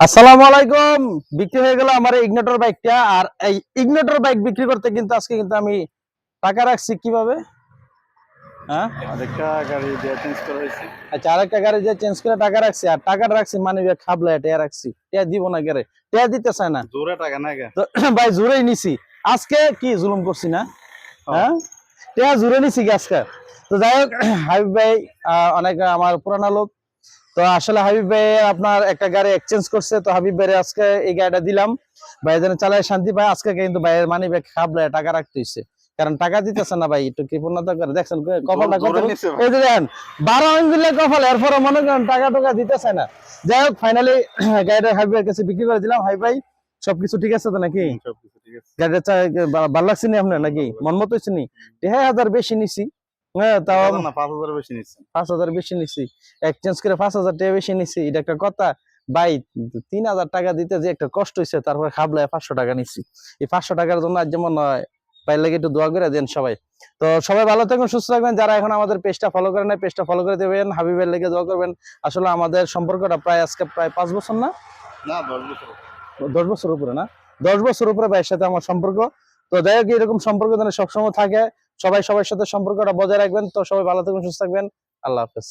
আসসালামু আলাইকুম। বিক্রি হয়ে গেল আমার ইগনেটর বাইকটা আর এই ইগনেটর বাইক বিক্রি করতে কিন্তু আজকে কিন্তু আমি টাকা রাখছি কীভাবে? হ্যাঁ? আরেকটা গাড়ি দিয়ে চেঞ্জ করা হয়েছে। আচ্ছা আরেকটা গাড়ি যে চেঞ্জ করে টাকা রাখছি। আর রাখছি মানে টেয়া রাখছি। টেয়া দিব না গেরে টেয়া দিতে চায় না। জোরে টাকা না ভাই নিছি। আজকে কি জুলুম করছি না? হ্যাঁ? টেয়া জুড়ে নিছি আজকে? তো যাই হোক হাবিব ভাই আহ, অনেক আমার পুরানা লোক। তো আসলে হাবিব ভাই আপনার একটা গাড়ি এক্সচেঞ্জ করছে তো হাবিব ভাই আজকে এই গাড়িটা দিলাম। ভাই যেন চালায় শান্তি পায় আজকে কিন্তু ভাইয়ের মানি ব্যাগ খাবলে টাকা রাখতে হইছে। কারণ টাকা দিতেছে না ভাই একটু কৃপণতা করে। দেখছেন কপালটা কত ভাই। এই যে দেখেন বারো আঙ্গুলের কপাল এরপরে মনে করেন টাকা টাকা দিতেছে না। যাই হোক ফাইনালি গাড়িটা হাবিব ভাইয়ের কাছে বিক্রি করে দিলাম। হাই ভাই সবকিছু ঠিক আছে তো নাকি? গাড়িটা ভালো লাগছে নি আপনার নাকি? মন মতো হয়েছে নি? হাজার বেশি নিছি। হ্যাঁ তাও না পাঁচ হাজার বেশি নিচ্ছে পাঁচ হাজার বেশি নিছি। এক্সচেঞ্জ করে পাঁচ হাজার টাকা বেশি নিছি। এটা একটা কথা। ভাই তিন হাজার টাকা দিতে যে একটা কষ্ট হয়েছে তারপরে খাবলায় পাঁচশো টাকা নিছি। এই পাঁচশো টাকার জন্য আজ যেমন ভাই লাগে একটু দোয়া করে দেন সবাই। তো সবাই ভালো থাকুন সুস্থ থাকবেন। যারা এখন আমাদের পেজটা ফলো করে নেয় পেজটা ফলো করে দেবেন। হাবিবের লেগে দোয়া করবেন। আসলে আমাদের সম্পর্কটা প্রায় আজকে প্রায় পাঁচ বছর না? না দশ বছর। দশ বছর উপরে না? দশ বছর উপরে ভাইয়ের সাথে আমার সম্পর্ক। তো যাই হোক এরকম সম্পর্ক যেন সবসময় থাকে। সবাই সবার সাথে সম্পর্কটা বজায় রাখবেন। তো সবাই ভালো থাকবেন সুস্থ থাকবেন। আল্লাহ হাফেজ।